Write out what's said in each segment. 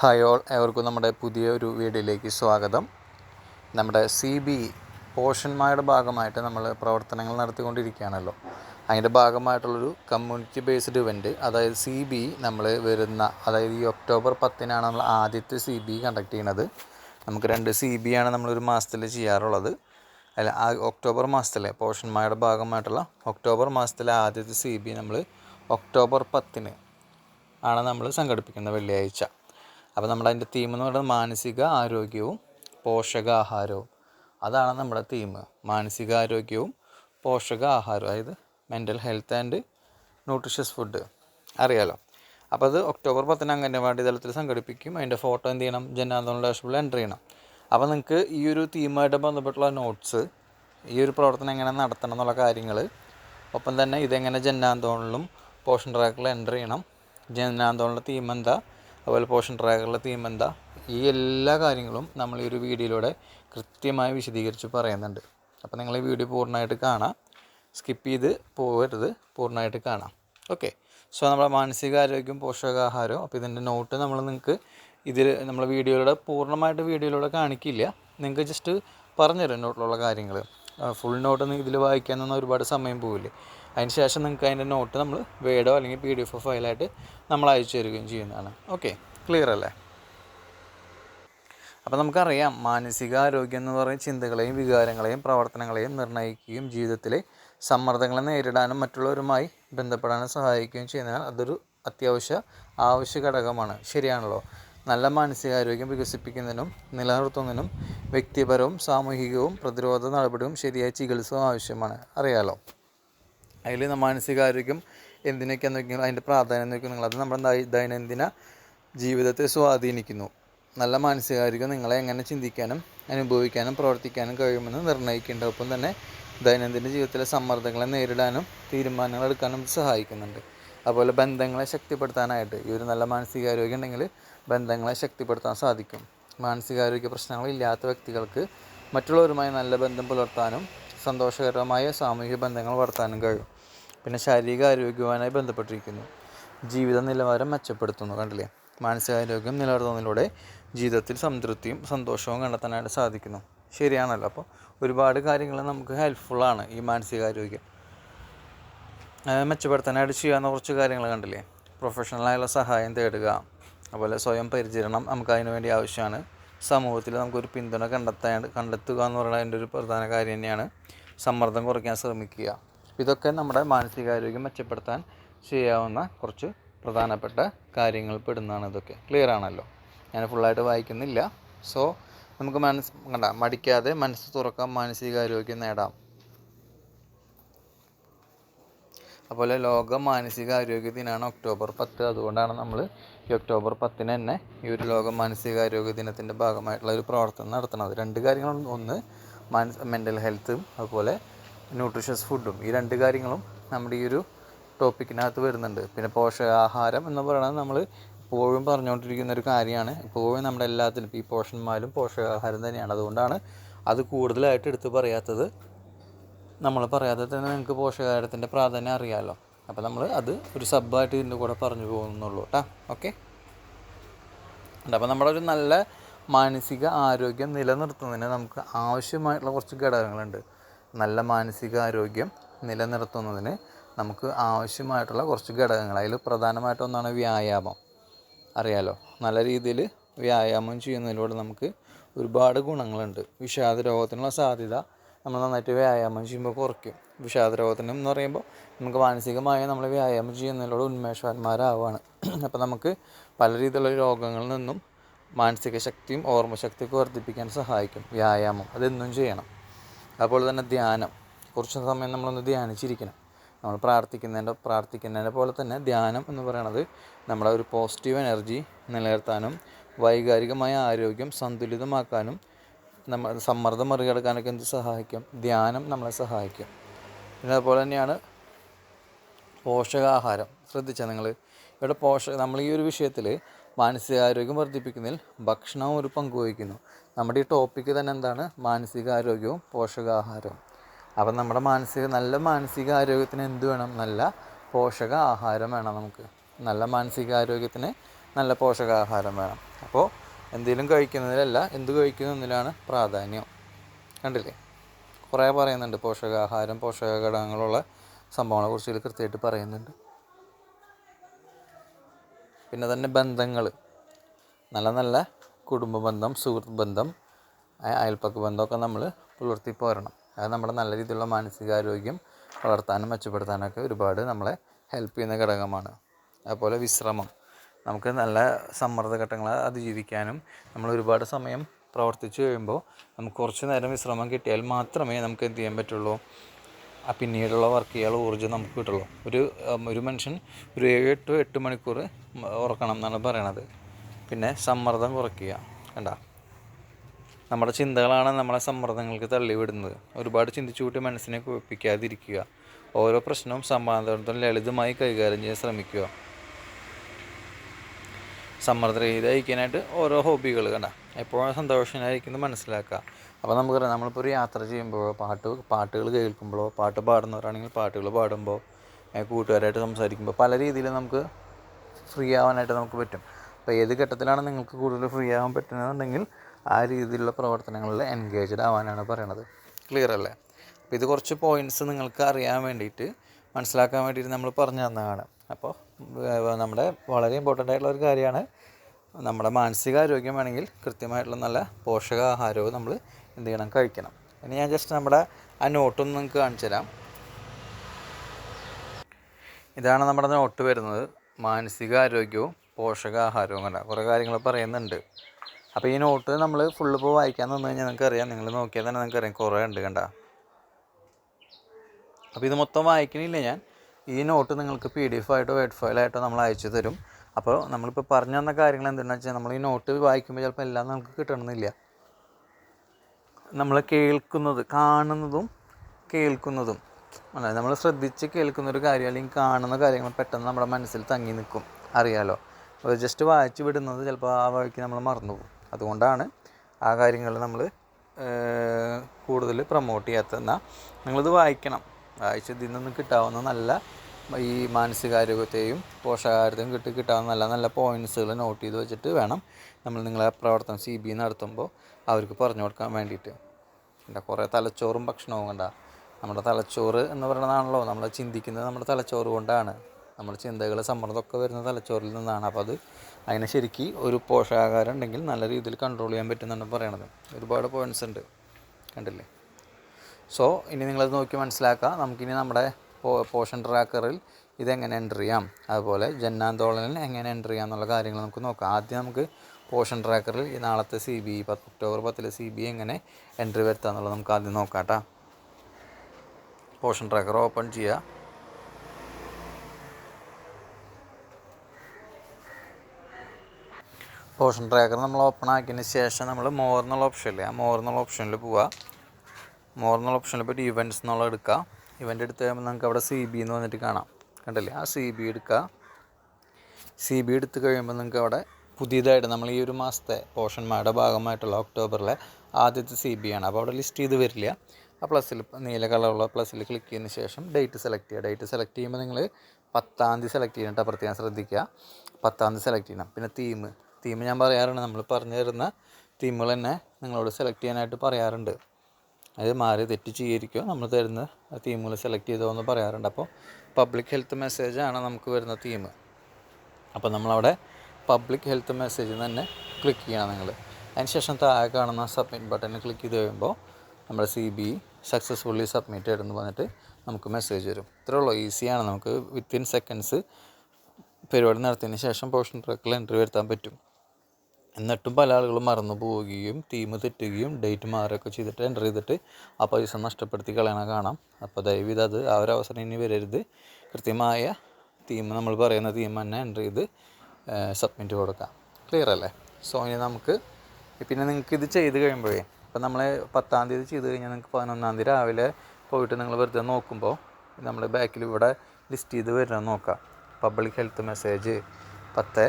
Hi all ഏവർക്കും നമ്മുടെ പുതിയൊരു വീഡിയോയിലേക്ക് സ്വാഗതം. നമ്മുടെ സി ബി പോഷന്മാരുടെ ഭാഗമായിട്ട് നമ്മൾ പ്രവർത്തനങ്ങൾ നടത്തിക്കൊണ്ടിരിക്കുകയാണല്ലോ. അതിന്റെ ഭാഗമായിട്ടുള്ളൊരു കമ്മ്യൂണിറ്റി ബേസ്ഡ് ഇവന്റ് അതായത് സി ബി നമ്മൾ വരുന്ന അതായത് ഈ ഒക്ടോബർ പത്തിനാണ് നമ്മൾ ആദ്യത്തെ സി ബി കണ്ടക്ട് ചെയ്യുന്നത്. നമുക്ക് രണ്ട് സി ബി ആണ് നമ്മളൊരു മാസത്തിൽ ചെയ്യാറുള്ളത്. അല്ല ആ ഒക്ടോബർ മാസത്തിലെ പോഷന്മാരുടെ ഭാഗമായിട്ടുള്ള ഒക്ടോബർ മാസത്തിലെ ആദ്യത്തെ സി ബി നമ്മൾ ഒക്ടോബർ പത്തിന് ആണ് നമ്മൾ സംഘടിപ്പിക്കുന്നത് വെള്ളിയാഴ്ച. അപ്പോൾ നമ്മുടെ അതിന്റെ തീം എന്ന് പറയുന്നത് മാനസിക ആരോഗ്യവും പോഷകാഹാരവും. അതാണ് നമ്മുടെ തീം മാനസികാരോഗ്യവും പോഷകാഹാരവും അതായത് mental health and nutritious food അറിയാലോ? അപ്പോൾ അത് ഒക്ടോബർ പത്തിന് അംഗനവാടി തലത്തിൽ സംഘടിപ്പിക്കും. അതിന്റെ ഫോട്ടോ എന്ത് ചെയ്യണം? ജനാന്തോളം ഡാഷ്ബോർഡിൽ എന്റർ ചെയ്യണം. അപ്പോൾ നിങ്ങൾക്ക് ഈ ഒരു തീമായിട്ട് ബന്ധപ്പെട്ടുള്ള നോട്ട്സ് ഈ ഒരു പ്രവർത്തനം എങ്ങനെ നടത്തണം എന്നുള്ള കാര്യങ്ങൾ ഒപ്പം തന്നെ ഇതെങ്ങനെ ജന്നാന്തോളിലും പോഷൻ ട്രാക്കിൽ എന്റർ ചെയ്യണം ജനാന്തോളിന്റെ തീം എന്താ അതുപോലെ പോഷൻ ട്രാക്കറിലെ തീം എന്താ? ഈ എല്ലാ കാര്യങ്ങളും നമ്മൾ ഈ ഒരു വീഡിയോയിലൂടെ കൃത്യമായി വിശദീകരിച്ച് പറയുന്നുണ്ട്. അപ്പോൾ നിങ്ങൾ ഈ വീഡിയോ പൂർണമായിട്ട് കാണാം. സ്കിപ്പ് ചെയ്ത് പോകരുത്. പൂർണമായിട്ട് കാണാം. ഓക്കെ സോ നമ്മുടെ മാനസികാരോഗ്യം പോഷകാഹാരവും അപ്പോൾ ഇതിന്റെ നോട്ട് നമ്മൾ നിങ്ങൾക്ക് ഇതിൽ നമ്മൾ വീഡിയോയിലൂടെ പൂർണമായിട്ട് വീഡിയോയിലൂടെ കാണിക്കില്ല. നിങ്ങൾക്ക് ജസ്റ്റ് പറഞ്ഞുതരും നോട്ടിലുള്ള കാര്യങ്ങൾ. ഫുൾ നോട്ട് ഇതിൽ വായിക്കാനൊന്നും നിന്ന് ഒരുപാട് സമയം പോവില്ലേ? അതിന് ശേഷം നിങ്ങൾക്ക് അതിന്റെ നോട്ട് നമ്മൾ വേഡോ അല്ലെങ്കിൽ പി ഡി എഫ് ഫയലായിട്ട് നമ്മൾ അയച്ചു തരികയും ചെയ്യുന്നതാണ്. ഓക്കെ ക്ലിയർ അല്ലേ? അപ്പോൾ നമുക്കറിയാം മാനസികാരോഗ്യം എന്ന് പറയുന്ന ചിന്തകളെയും വികാരങ്ങളെയും പ്രവർത്തനങ്ങളെയും നിർണയിക്കുകയും ജീവിതത്തിലെ സമ്മർദ്ദങ്ങളെ നേരിടാനും മറ്റുള്ളവരുമായി ബന്ധപ്പെടാനും സഹായിക്കുകയും ചെയ്യുന്നതിനാൽ അതൊരു അത്യാവശ്യ ആവശ്യ ഘടകമാണ്. ശരിയാണല്ലോ? നല്ല മാനസികാരോഗ്യം വികസിപ്പിക്കുന്നതിനും നിലനിർത്തുന്നതിനും വ്യക്തിപരവും സാമൂഹികവും പ്രതിരോധ നടപടിയും ശരിയായ ചികിത്സയും ആവശ്യമാണ്. അറിയാലോ? അതിൽ മാനസികാരോഗ്യം എന്തിനൊക്കെയാണെന്ന് നോക്കിയാൽ അതിന്റെ പ്രാധാന്യം നോക്കി നിങ്ങൾ അത് നമ്മുടെ ദൈനംദിന ജീവിതത്തെ സ്വാധീനിക്കുന്നു. നല്ല മാനസികാരോഗ്യം നിങ്ങളെ എങ്ങനെ ചിന്തിക്കാനും അനുഭവിക്കാനും പ്രവർത്തിക്കാനും കഴിയുമെന്ന് നിർണയിക്കേണ്ട ഒപ്പം തന്നെ ദൈനംദിന ജീവിതത്തിലെ സമ്മർദ്ദങ്ങളെ നേരിടാനും തീരുമാനങ്ങൾ എടുക്കാനും സഹായിക്കുന്നുണ്ട്. അതുപോലെ ബന്ധങ്ങളെ ശക്തിപ്പെടുത്താനായിട്ട് ഈ ഒരു നല്ല മാനസികാരോഗ്യം ഉണ്ടെങ്കിൽ ബന്ധങ്ങളെ ശക്തിപ്പെടുത്താൻ സാധിക്കും. മാനസികാരോഗ്യ പ്രശ്നങ്ങൾ ഇല്ലാത്ത വ്യക്തികൾക്ക് മറ്റുള്ളവരുമായി നല്ല ബന്ധം പുലർത്താനും സന്തോഷകരമായ സാമൂഹിക ബന്ധങ്ങൾ വളർത്താനും കഴിയും. പിന്നെ ശാരീരിക ആരോഗ്യവുമായി ബന്ധപ്പെട്ടിരിക്കുന്നു. ജീവിത നിലവാരം മെച്ചപ്പെടുത്തുന്നു കണ്ടില്ലേ? മാനസികാരോഗ്യം നിലനിർത്തുന്നതിലൂടെ ജീവിതത്തിൽ സംതൃപ്തിയും സന്തോഷവും കണ്ടെത്താനായിട്ട് സാധിക്കുന്നു. ശരിയാണല്ലോ. അപ്പോൾ ഒരുപാട് കാര്യങ്ങൾ നമുക്ക് ഹെൽപ്ഫുള്ളാണ് ഈ മാനസികാരോഗ്യം. മെച്ചപ്പെടുത്താനായിട്ട് ചെയ്യാവുന്ന കുറച്ച് കാര്യങ്ങൾ കണ്ടില്ലേ? പ്രൊഫഷണലായുള്ള സഹായം തേടുക അതുപോലെ സ്വയം പരിചരണം നമുക്ക് അതിനു വേണ്ടി ആവശ്യമാണ്. സമൂഹത്തിൽ നമുക്കൊരു പിന്തുണ കണ്ടെത്താൻ കണ്ടെത്തുക എന്ന് പറയുന്നത് അതിന്റെ ഒരു പ്രധാന കാര്യം തന്നെയാണ്. സമ്മർദ്ദം കുറയ്ക്കാൻ ശ്രമിക്കുക. ഇതൊക്കെ നമ്മുടെ മാനസികാരോഗ്യം മെച്ചപ്പെടുത്താൻ ചെയ്യാവുന്ന കുറച്ച് പ്രധാനപ്പെട്ട കാര്യങ്ങൾ പെടുന്നതാണ് ഇതൊക്കെ. ക്ലിയർ ആണല്ലോ? ഞാൻ ഫുള്ളായിട്ട് വായിക്കുന്നില്ല. സോ നമുക്ക് മനസ്സ് കണ്ട മടിക്കാതെ മനസ്സ് തുറക്കാം മാനസികാരോഗ്യം നേടാം. അതുപോലെ ലോക മാനസികാരോഗ്യ ദിനമാണ് ഒക്ടോബർ പത്ത്. അതുകൊണ്ടാണ് നമ്മൾ ഈ ഒക്ടോബർ പത്തിന് തന്നെ ഈ ഒരു ലോക മാനസികാരോഗ്യ ദിനത്തിന്റെ ഭാഗമായിട്ടുള്ള ഒരു പ്രവർത്തനം നടത്തുന്നത്. രണ്ട് കാര്യങ്ങളുണ്ട് ഒന്ന് മാനസ് മെന്റൽ ഹെൽത്തും അതുപോലെ ന്യൂട്രീഷ്യസ് ഫുഡും ഈ രണ്ട് കാര്യങ്ങളും നമ്മുടെ ഈ ഒരു ടോപ്പിക്കിനകത്ത് വരുന്നുണ്ട്. പിന്നെ പോഷകാഹാരം എന്ന് പറയുന്നത് നമ്മൾ എപ്പോഴും പറഞ്ഞുകൊണ്ടിരിക്കുന്ന ഒരു കാര്യമാണ്. എപ്പോഴും നമ്മുടെ എല്ലാത്തിലും ഈ പോഷന്മാരും പോഷകാഹാരം തന്നെയാണ്. അതുകൊണ്ടാണ് അത് കൂടുതലായിട്ട് എടുത്തു പറയാത്തത്. നമ്മൾ പറയാതെ തന്നെ നിങ്ങൾക്ക് പോഷകാഹാരത്തിന്റെ പ്രാധാന്യം അറിയാമല്ലോ അപ്പോൾ നമ്മൾ അത് ഒരു സബ്ബായിട്ട് ഇതിന്റെ കൂടെ പറഞ്ഞു പോകുന്നുള്ളൂ കേട്ടോ ഓക്കെ? അപ്പോൾ നമ്മുടെ ഒരു നല്ല മാനസിക ആരോഗ്യം നിലനിർത്തുന്നതിന് നമുക്ക് ആവശ്യമായിട്ടുള്ള കുറച്ച് ഘടകങ്ങളുണ്ട്. നല്ല മാനസികാരോഗ്യം നിലനിർത്തുന്നതിന് നമുക്ക് ആവശ്യമായിട്ടുള്ള കുറച്ച് ഘടകങ്ങൾ. അതിൽ പ്രധാനമായിട്ട് ഒന്നാണ് വ്യായാമം. അറിയാലോ? നല്ല രീതിയിൽ വ്യായാമം ചെയ്യുന്നതിലൂടെ നമുക്ക് ഒരുപാട് ഗുണങ്ങളുണ്ട്. വിഷാദ രോഗത്തിനുള്ള സാധ്യത നമ്മൾ നന്നായിട്ട് വ്യായാമം ചെയ്യുമ്പോൾ കുറയ്ക്കും. വിഷാദ രോഗത്തിന് എന്ന് പറയുമ്പോൾ നമുക്ക് മാനസികമായി നമ്മൾ വ്യായാമം ചെയ്യുന്നതിലൂടെ ഉന്മേഷവാന്മാരാവുകയാണ്. അപ്പോൾ നമുക്ക് പല രീതിയിലുള്ള രോഗങ്ങളിൽ നിന്നും മാനസിക ശക്തിയും ഓർമ്മശക്തിയൊക്കെ വർദ്ധിപ്പിക്കാൻ സഹായിക്കും വ്യായാമം. അതെന്നും ചെയ്യണം. അതുപോലെ തന്നെ ധ്യാനം. കുറച്ച് സമയം നമ്മളൊന്ന് ധ്യാനിച്ചിരിക്കണം. നമ്മൾ പ്രാർത്ഥിക്കുന്നതിന്റെ പ്രാർത്ഥിക്കുന്നതിനെ പോലെ തന്നെ ധ്യാനം എന്ന് പറയുന്നത് നമ്മളെ ഒരു പോസിറ്റീവ് എനർജി നിലനിർത്താനും വൈകാരികമായ ആരോഗ്യം സന്തുലിതമാക്കാനും നമ്മൾ സമ്മർദ്ദം മറികടക്കാനൊക്കെ എന്ത് സഹായിക്കും? ധ്യാനം നമ്മളെ സഹായിക്കും. പിന്നെ അതുപോലെ തന്നെയാണ് പോഷകാഹാരം. ശ്രദ്ധിച്ചാൽ നിങ്ങൾ. ഇവിടെ പോഷക നമ്മൾ ഈ ഒരു വിഷയത്തിൽ മാനസികാരോഗ്യം വർദ്ധിപ്പിക്കുന്നതിൽ ഭക്ഷണവും ഒരു പങ്ക് വഹിക്കുന്നു. നമ്മുടെ ഈ ടോപ്പിക്ക് തന്നെ എന്താണ്? മാനസികാരോഗ്യവും പോഷകാഹാരവും. അപ്പം നമ്മുടെ മാനസിക നല്ല മാനസികാരോഗ്യത്തിന് എന്ത് വേണം? നല്ല പോഷക ആഹാരം വേണം നമുക്ക്. നല്ല മാനസികാരോഗ്യത്തിന് നല്ല പോഷകാഹാരം വേണം. അപ്പോൾ എന്തെങ്കിലും കഴിക്കുന്നതിലല്ല എന്ത് കഴിക്കുന്നതിലാണ് പ്രാധാന്യം. കണ്ടില്ലേ? കുറേ പറയുന്നുണ്ട് പോഷകാഹാരം പോഷക ഘടകങ്ങളുള്ള സംഭവങ്ങളെക്കുറിച്ച് കൃത്യമായിട്ട് പറയുന്നുണ്ട്. പിന്നെ തന്നെ ബന്ധങ്ങൾ. നല്ല നല്ല കുടുംബ ബന്ധം സുഹൃത്ത് ബന്ധം അയ- അയൽപ്പക്ക ബന്ധമൊക്കെ നമ്മൾ പുലർത്തി പോരണം. അത് നമ്മുടെ നല്ല രീതിയിലുള്ള മാനസികാരോഗ്യം വളർത്താനും മെച്ചപ്പെടുത്താനൊക്കെ ഒരുപാട് നമ്മളെ ഹെൽപ്പ് ചെയ്യുന്ന ഘടകമാണ്. അതുപോലെ വിശ്രമം. നമുക്ക് നല്ല സമ്മർദ്ദ ഘട്ടങ്ങളെ അതിജീവിക്കാനും നമ്മൾ ഒരുപാട് സമയം പ്രവർത്തിച്ചു കഴിയുമ്പോൾ നമുക്ക് കുറച്ച് നേരം വിശ്രമം കിട്ടിയാൽ മാത്രമേ നമുക്ക് എന്ത് ചെയ്യാൻ പറ്റുള്ളൂ? ആ പിന്നീടുള്ള വർക്ക് ചെയ്യാനുള്ള ഊർജം നമുക്ക് കിട്ടുള്ളൂ. ഒരു ഒരു മനുഷ്യൻ ഒരു ഏഴ് ടു എട്ട് മണിക്കൂർ ഉറക്കണം എന്നാണ് പറയണത്. പിന്നെ സമ്മർദ്ദം കുറയ്ക്കുക. കണ്ട? നമ്മുടെ ചിന്തകളാണ് നമ്മളെ സമ്മർദ്ദങ്ങൾക്ക് തള്ളിവിടുന്നത്. ഒരുപാട് ചിന്തിച്ചു കൂട്ടി മനസ്സിനെ കുഴപ്പിക്കാതിരിക്കുക ഓരോ പ്രശ്നവും സമാധാനത്തോടെ ലളിതമായി കൈകാര്യം ചെയ്യാൻ ശ്രമിക്കുക. സമ്മർദ്ദരഹിതമായിരിക്കാനായിട്ട് ഓരോ ഹോബികൾ കണ്ട? എപ്പോഴും സന്തോഷനായിരിക്കുന്നത് മനസ്സിലാക്കുക. അപ്പോൾ നമുക്കറിയാം നമ്മളിപ്പോൾ ഒരു യാത്ര ചെയ്യുമ്പോഴോ പാട്ട് പാട്ടുകൾ കേൾക്കുമ്പോഴോ പാട്ട് പാടുന്നവരാണെങ്കിൽ പാട്ടുകൾ പാടുമ്പോൾ കൂട്ടുകാരായിട്ട് സംസാരിക്കുമ്പോൾ പല രീതിയിൽ നമുക്ക് ഫ്രീ ആവാനായിട്ട് നമുക്ക് പറ്റും. അപ്പോൾ ഏത് ഘട്ടത്തിലാണ് നിങ്ങൾക്ക് കൂടുതൽ ഫ്രീ ആവാൻ പറ്റുന്നതെന്നുണ്ടെങ്കിൽ ആ രീതിയിലുള്ള പ്രവർത്തനങ്ങളിൽ എൻഗേജ്ഡ് ആവാനാണ് പറയണത്. ക്ലിയർ അല്ലേ? അപ്പോൾ ഇത് കുറച്ച് പോയിന്റ്സ് നിങ്ങൾക്ക് അറിയാൻ വേണ്ടിയിട്ട് മനസ്സിലാക്കാൻ വേണ്ടിയിട്ട് നമ്മൾ പറഞ്ഞു തന്നതാണ്. അപ്പോൾ നമ്മുടെ വളരെ ഇമ്പോർട്ടന്റ് ആയിട്ടുള്ള ഒരു കാര്യമാണ്. നമ്മുടെ മാനസികാരോഗ്യം വേണമെങ്കിൽ കൃത്യമായിട്ടുള്ള നല്ല പോഷകാഹാരവും നമ്മൾ എന്ത് ചെയ്യണം കഴിക്കണം. ഇനി ഞാൻ ജസ്റ്റ് നമ്മുടെ ആ നോട്ടൊന്ന് നിങ്ങൾക്ക് കാണിച്ചു തരാം. ഇതാണ് നമ്മുടെ നോട്ട് വരുന്നത്. മാനസിക ആരോഗ്യവും പോഷകാഹാരവും കണ്ട കുറേ കാര്യങ്ങൾ പറയുന്നുണ്ട്. അപ്പോൾ ഈ നോട്ട് നമ്മൾ ഫുള്ള് ഇപ്പോൾ വായിക്കാൻ നിന്ന് കഴിഞ്ഞാൽ നിങ്ങൾക്ക് അറിയാം നിങ്ങൾ നോക്കിയാൽ തന്നെ നിങ്ങൾക്ക് അറിയാം കുറേ ഉണ്ട് കണ്ട. അപ്പോൾ ഇത് മൊത്തം വായിക്കണില്ല ഞാൻ? ഈ നോട്ട് നിങ്ങൾക്ക് പി ഡി എഫ് ആയിട്ടോ വേഡ് ഫയലായിട്ടോ നമ്മൾ അയച്ചു തരും. അപ്പോൾ നമ്മളിപ്പോൾ പറഞ്ഞു തന്ന കാര്യങ്ങൾ എന്താണെന്ന് വെച്ചാൽ നമ്മൾ ഈ നോട്ട് വായിക്കുമ്പോൾ ചിലപ്പോൾ എല്ലാം നമുക്ക് കിട്ടണമെന്നില്ല. നമ്മൾ കേൾക്കുന്നത് കാണുന്നതും കേൾക്കുന്നതും. അല്ല നമ്മൾ ശ്രദ്ധിച്ച് കേൾക്കുന്ന ഒരു കാര്യം അല്ലെങ്കിൽ കാണുന്ന കാര്യങ്ങൾ പെട്ടെന്ന് നമ്മുടെ മനസ്സിൽ തങ്ങി നിൽക്കും. അറിയാലോ? അത് ജസ്റ്റ് വായിച്ചു വിടുന്നത് ചിലപ്പോൾ ആ വഴിക്ക് നമ്മൾ മറന്നുപോകും അതുകൊണ്ടാണ് ആ കാര്യങ്ങൾ നമ്മൾ കൂടുതൽ പ്രൊമോട്ട് ചെയ്യാത്തത് എന്നാൽ നിങ്ങളിത് വായിക്കണം. വായിച്ച് ഇതിൽ നിന്ന് കിട്ടാവുന്ന നല്ല ഈ മാനസികാരോഗ്യത്തെയും പോഷകാഹാരത്തെയും കിട്ടി കിട്ടാവുന്ന നല്ല നല്ല പോയിന്റ്സുകൾ നോട്ട് ചെയ്ത് വെച്ചിട്ട് വേണം നമ്മൾ നിങ്ങളെ പ്രവർത്തനം സി ബി നടത്തുമ്പോൾ അവർക്ക് പറഞ്ഞു കൊടുക്കാൻ വേണ്ടിയിട്ട്. പിന്നെ കുറേ തലച്ചോറും ഭക്ഷണവും കണ്ട നമ്മുടെ തലച്ചോറ് എന്ന് പറയുന്നതാണല്ലോ. നമ്മൾ ചിന്തിക്കുന്നത് നമ്മുടെ തലച്ചോറ് കൊണ്ടാണ്. നമ്മുടെ ചിന്തകൾ സമ്മർദ്ദമൊക്കെ വരുന്ന തലച്ചോറിൽ നിന്നാണ്. അപ്പോൾ അത് അതിനെ ശരിക്ക് ഒരു പോഷകാഹാരം ഉണ്ടെങ്കിൽ നല്ല രീതിയിൽ കൺട്രോൾ ചെയ്യാൻ പറ്റുന്നുണ്ടെന്ന് പറയണത്. ഒരുപാട് പോയിന്റ്സ് ഉണ്ട്. കണ്ടില്ലേ? സോ ഇനി നിങ്ങളത് നോക്കി മനസ്സിലാക്കുക. നമുക്കിനി നമ്മുടെ പോഷൻ ട്രാക്കറിൽ ഇതെങ്ങനെ എന്റർ ചെയ്യാം. അതുപോലെ ജന്നാന്തോളനിൽ എങ്ങനെ എന്റർ ചെയ്യാം എന്നുള്ള കാര്യങ്ങൾ നമുക്ക് നോക്കാം. ആദ്യം നമുക്ക് പോഷൻ ട്രാക്കറിൽ ഈ നാളത്തെ സി ബി പത്ത് ഒക്ടോബർ പത്തിലെ സി ബി എങ്ങനെ എൻട്രി വരുത്താം എന്നുള്ളത് നമുക്ക് ആദ്യം നോക്കാം കേട്ടോ പോഷൻ ട്രാക്കർ ഓപ്പൺ ചെയ്യുക പോഷൻ ട്രാക്കർ നമ്മൾ ഓപ്പൺ ആക്കിയതിന് ശേഷം നമ്മൾ മോർ എന്നുള്ള ഓപ്ഷനില്ലേ ആ മോർ എന്നുള്ള ഓപ്ഷനിൽ പോവുക മോർ എന്നുള്ള ഓപ്ഷനിൽ പോയിട്ട് ഇവന്റ്സ് എന്നുള്ള എടുക്കുക ഇവന്റ് എടുത്ത് കഴിയുമ്പോൾ നമുക്ക് അവിടെ സി ബി എന്ന് വന്നിട്ട് കാണാം. കണ്ടില്ലേ? ആ സി ബി എടുക്കുക സി ബി എടുത്ത് കഴിയുമ്പോൾ നിങ്ങൾക്ക് അവിടെ പുതിയതായിട്ട് നമ്മൾ ഈ ഒരു മാസത്തെ പോഷന്മാരുടെ ഭാഗമായിട്ടുള്ള ഒക്ടോബറിലെ ആദ്യത്തെ സി ബി ആണ്. അപ്പോൾ അവിടെ ലിസ്റ്റ് ചെയ്ത് വരില്ല. ആ പ്ലസ്സിൽ നീല കളറുള്ള പ്ലസ്സിൽ ക്ലിക്ക് ചെയ്തതിന് ശേഷം ഡേറ്റ് സെലക്ട് ചെയ്യുക. ഡേറ്റ് സെലക്ട് ചെയ്യുമ്പോൾ നിങ്ങൾ പത്താം തീയതി സെലക്ട് ചെയ്യണം പ്രത്യേകം ശ്രദ്ധിക്കുക. പത്താം തീയതി സെലക്ട് ചെയ്യണം. പിന്നെ തീം തീം ഞാൻ പറയാറുണ്ട്. നമ്മൾ പറഞ്ഞു തരുന്ന തീമുകൾ തന്നെ നിങ്ങളോട് സെലക്ട് ചെയ്യാനായിട്ട് പറയാറുണ്ട്. അത് മാറി തെറ്റ് ചെയ്യുമായിരിക്കും നമ്മൾ തരുന്ന തീമുകൾ സെലക്ട് ചെയ്തോ എന്ന് പറയാറുണ്ട്. അപ്പോൾ പബ്ലിക് ഹെൽത്ത് മെസ്സേജാണ് നമുക്ക് വരുന്ന തീം അപ്പോൾ നമ്മളവിടെ പബ്ലിക് ഹെൽത്ത് മെസ്സേജ് തന്നെ ക്ലിക്ക് ചെയ്യണം നിങ്ങൾ അതിനുശേഷം താഴെ കാണുന്ന സബ്മിറ്റ് ബട്ടണിൽ ക്ലിക്ക് ചെയ്ത് കഴിയുമ്പോൾ നമ്മുടെ സി ബി സക്സസ്ഫുള്ളി സബ്മിറ്റഡ് എന്ന് പറഞ്ഞിട്ട് നമുക്ക് മെസ്സേജ് വരും. ഇത്രേ ഉള്ളൂ. ഈസിയാണ് നമുക്ക് വിത്തിൻ സെക്കൻഡ്സ് പരിപാടി നടത്തിയതിന് ശേഷം പോഷൻ ട്രക്കിൽ എൻട്രി വരുത്താൻ പറ്റും. എന്നിട്ടും പല ആളുകളും മറന്നു പോവുകയും തീം തെറ്റുകയും ഡേറ്റ് മാറുകയൊക്കെ ചെയ്തിട്ട് എന്റർ ചെയ്തിട്ട് ആ പൈസ നഷ്ടപ്പെടുത്തി കളയണ കാണാം. അപ്പോൾ ദയവീത് അത് ആ ഒരു അവസരം ഇനി വരരുത്. കൃത്യമായ തീം നമ്മൾ പറയുന്ന തീം തന്നെ എന്റർ ചെയ്ത് സബ്മിറ്റ് കൊടുക്കാം. ക്ലിയർ അല്ലേ? സോ ഇനി നമുക്ക് പിന്നെ നിങ്ങൾക്ക് ഇത് ചെയ്ത് കഴിയുമ്പോഴേ ഇപ്പം നമ്മൾ പത്താം തീയതി ചെയ്ത് കഴിഞ്ഞാൽ നിങ്ങൾക്ക് പതിനൊന്നാം തീയതി രാവിലെ പോയിട്ട് നിങ്ങൾ വെറുതെ നോക്കുമ്പോൾ നമ്മൾ ബാക്കിൽ ഇവിടെ ലിസ്റ്റ് ചെയ്ത് വരണം നോക്കാം പബ്ലിക് ഹെൽത്ത് മെസ്സേജ് പത്ത്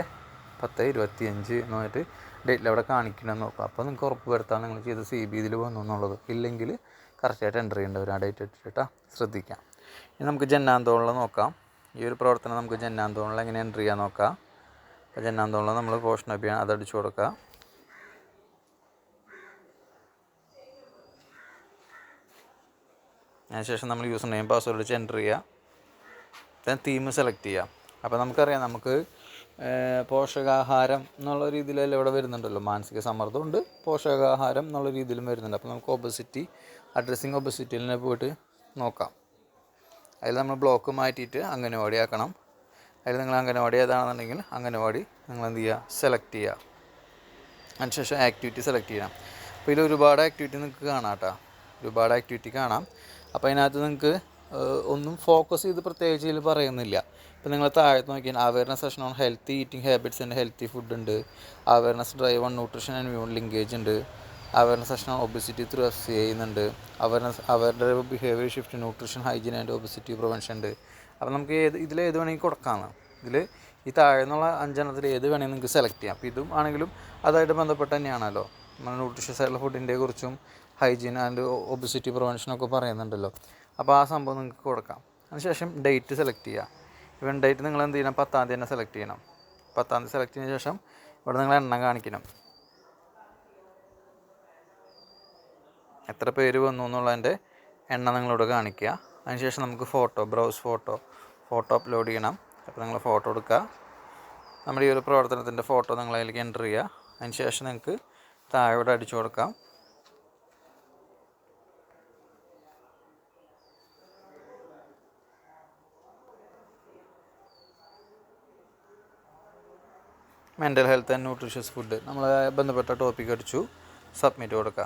പത്ത് ഇരുപത്തിയഞ്ച് എന്ന് പറഞ്ഞിട്ട് ഡേറ്റിൽ അവിടെ കാണിക്കണമെന്ന് നോക്കുക. അപ്പോൾ നിങ്ങൾക്ക് ഉറപ്പ് വരുത്താൻ നിങ്ങൾ ചെയ്ത് സി ബി ഇതിൽ വന്നു എന്നുള്ളത്. ഇല്ലെങ്കിൽ കറക്റ്റായിട്ട് എന്റർ ചെയ്യേണ്ടി വരും. ആ ഡേറ്റ് ഇട്ടിട്ടാ ശ്രദ്ധിക്കാം ഇനി നമുക്ക് ജന്നാന്തോളിൽ നോക്കാം. ഈ ഒരു പ്രവർത്തനം നമുക്ക് ജന്നാന്തോളിൽ എങ്ങനെ എന്റർ ചെയ്യാൻ നോക്കാം. അപ്പോൾ ജന്നാന്തോളം നമ്മൾ പോഷൻ അപ്പിയാണ് അത് അടിച്ചു കൊടുക്കുക അതിനുശേഷം നമ്മൾ യൂസർ നെയിം പാസ്വേഡ് വെച്ച് എന്റർ ചെയ്യുക ദെൻ തീം സെലക്ട് ചെയ്യുക അപ്പോൾ നമുക്കറിയാം നമുക്ക് പോഷകാഹാരം എന്നുള്ള രീതിയിലല്ല ഇവിടെ വരുന്നുണ്ടല്ലോ. മാനസിക സമ്മർദ്ദമുണ്ട് പോഷകാഹാരം എന്നുള്ള രീതിയിലും വരുന്നുണ്ട്. അപ്പോൾ നമുക്ക് ഒബസിറ്റി അഡ്രസ്സിങ് ഒബസിറ്റിയിൽ പോയിട്ട് നോക്കാം. അതിൽ നമ്മൾ ബ്ലോക്ക് മാറ്റിയിട്ട് അങ്ങനെ ആക്കണം. അതിൽ നിങ്ങൾ അംഗനവാടി ഏതാണെന്നുണ്ടെങ്കിൽ അംഗനവാടി നിങ്ങൾ എന്ത് ചെയ്യുക? സെലക്ട് ചെയ്യുക. അതിനുശേഷം ആക്ടിവിറ്റി സെലക്ട് ചെയ്യണം. അപ്പോൾ ഇതിൽ ഒരുപാട് ആക്ടിവിറ്റി നിങ്ങൾക്ക് കാണാം കേട്ടോ. ഒരുപാട് ആക്ടിവിറ്റി കാണാം. അപ്പോൾ അതിനകത്ത് നിങ്ങൾക്ക് ഒന്നും ഫോക്കസ് ചെയ്ത് പ്രത്യേകിച്ച് ഇതിൽ പറയുന്നില്ല. ഇപ്പോൾ നിങ്ങൾ താഴത്ത് നോക്കിയാൽ awareness session on healthy eating habits and healthy food ഉണ്ട്. Awareness drive on nutrition and immune linkage ഉണ്ട്. Awareness session on obesity through F C ചെയ്യുന്നുണ്ട് awareness aware drive behaviour shift nutrition hygiene and obesity prevention ഉണ്ട്. അപ്പോൾ നമുക്ക് ഏത് ഇതിൽ ഏത് വേണമെങ്കിൽ കൊടുക്കാമെന്നാണ് ഇതിൽ ഈ താഴെ നിന്നുള്ള അഞ്ചെണ്ണത്തിൽ ഏത് വേണമെങ്കിൽ നിങ്ങൾക്ക് സെലക്ട് ചെയ്യാം. അപ്പോൾ ഇതും ആണെങ്കിലും അതായിട്ട് ബന്ധപ്പെട്ട് തന്നെയാണല്ലോ. നമ്മൾ ന്യൂട്രീഷ്യസ് ആയിട്ടുള്ള ഫുഡിന്റെ കുറിച്ചും ഹൈജീൻ ആൻഡ് ഒബിസിറ്റി പ്രിവെൻഷനൊക്കെ പറയുന്നുണ്ടല്ലോ. അപ്പോൾ ആ സംഭവം നിങ്ങൾക്ക് കൊടുക്കാം. അതിനുശേഷം ഡേറ്റ് സെലക്ട് ചെയ്യുക. ഇവൻ ഡേറ്റ് നിങ്ങൾ എന്ത് ചെയ്യണം? പത്താം തീയതി തന്നെ സെലക്ട് ചെയ്യണം. പത്താം തീയതി സെലക്ട് ചെയ്തതിന് ശേഷം ഇവിടെ നിങ്ങൾ എണ്ണം കാണിക്കണം. എത്ര പേര് വന്നു എന്നുള്ളതിന്റെ എണ്ണം നിങ്ങളിവിടെ കാണിക്കുക. അതിനുശേഷം നമുക്ക് photo browse photo photo upload ചെയ്യണം. അപ്പോൾ നിങ്ങൾ ഫോട്ടോ എടുക്കുക. നമ്മുടെ ഈ ഒരു പ്രവർത്തനത്തിന്റെ ഫോട്ടോ നിങ്ങൾ അതിലേക്ക് എന്റർ ചെയ്യുക അതിനുശേഷം നിങ്ങൾക്ക് താഴെ അടിച്ചു കൊടുക്കാം. Mental health and nutritious food നമ്മൾ ബന്ധപ്പെട്ട ടോപ്പിക് അടിച്ചു. സബ്മിറ്റ് കൊടുക്കുക.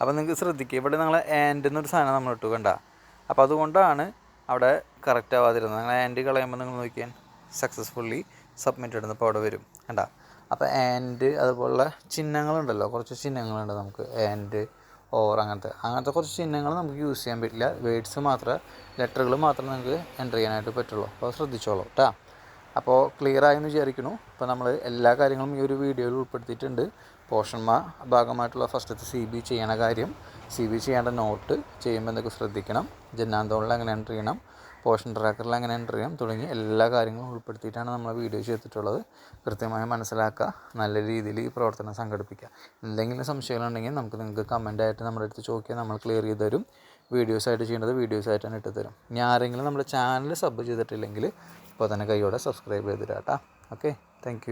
അപ്പോൾ നിങ്ങൾക്ക് ശ്രദ്ധിക്കുക. ഇവിടെ നിങ്ങൾ ആൻഡ് എന്നൊരു സാധനം നമ്മൾ ഇട്ടു കണ്ട. അപ്പോൾ അതുകൊണ്ടാണ് അവിടെ കറക്റ്റ് ആവാതിരുന്നത്. അങ്ങനെ ആൻഡ് കളയുമ്പോൾ നിങ്ങൾ നോക്കിയാൽ സക്സസ്ഫുള്ളി സബ്മിറ്റഡ് എന്ന് അവിടെ വരും കണ്ട? അപ്പോൾ ആൻഡ് അതുപോലുള്ള ചിഹ്നങ്ങളുണ്ടല്ലോ കുറച്ച് ചിഹ്നങ്ങളുണ്ട് നമുക്ക്. ആൻഡ് ഓർ അങ്ങനത്തെ. അങ്ങനത്തെ കുറച്ച് ചിഹ്നങ്ങൾ നമുക്ക് യൂസ് ചെയ്യാൻ പറ്റില്ല. വേഡ്സ് മാത്രമേ ലെറ്ററുകൾ മാത്രമേ നിങ്ങൾക്ക് എന്റർ ചെയ്യാനായിട്ട് പറ്റുള്ളൂ. അപ്പോൾ ശ്രദ്ധിച്ചോളൂ കേട്ടോ അപ്പോൾ ക്ലിയർ ആയെന്ന് വിചാരിക്കുന്നു. അപ്പോൾ നമ്മൾ എല്ലാ കാര്യങ്ങളും ഈ ഒരു വീഡിയോയിൽ ഉൾപ്പെടുത്തിയിട്ടുണ്ട്. പോഷന്മാർ ഭാഗമായിട്ടുള്ള ഫസ്റ്റത്തെ സി ബി ചെയ്യണ കാര്യം. സി ബി ചെയ്യേണ്ട നോട്ട് ചെയ്യുമ്പോൾ എന്തൊക്കെ ശ്രദ്ധിക്കണം? ജന്നാന്തോളിൽ എങ്ങനെ എന്റർ ചെയ്യണം പോഷൻ ട്രാക്കറിൽ അങ്ങനെ എന്റർ ചെയ്യണം തുടങ്ങി എല്ലാ കാര്യങ്ങളും ഉൾപ്പെടുത്തിയിട്ടാണ് നമ്മൾ വീഡിയോ ചെയ്തിട്ടുള്ളത് കൃത്യമായി മനസ്സിലാക്കുക നല്ല രീതിയിൽ ഈ പ്രവർത്തനം സംഘടിപ്പിക്കുക. എന്തെങ്കിലും സംശയങ്ങളുണ്ടെങ്കിൽ നമുക്ക് നിങ്ങൾക്ക് കമന്റായിട്ട് നമ്മുടെ അടുത്ത് ചോദിക്കുക നമ്മൾ ക്ലിയർ ചെയ്ത് തരും. വീഡിയോസായിട്ട് ചെയ്യേണ്ടത് വീഡിയോസ് ആയിട്ടാണ് ഇട്ട് തരും. ഇനി ആരെങ്കിലും നമ്മുടെ ചാനൽ സബ് ചെയ്തിട്ടില്ലെങ്കിൽ ഇപ്പോൾ തന്നെ കൈയോടെ സബ്സ്ക്രൈബ് ചെയ്തിട്ടാ ഓക്കെ താങ്ക്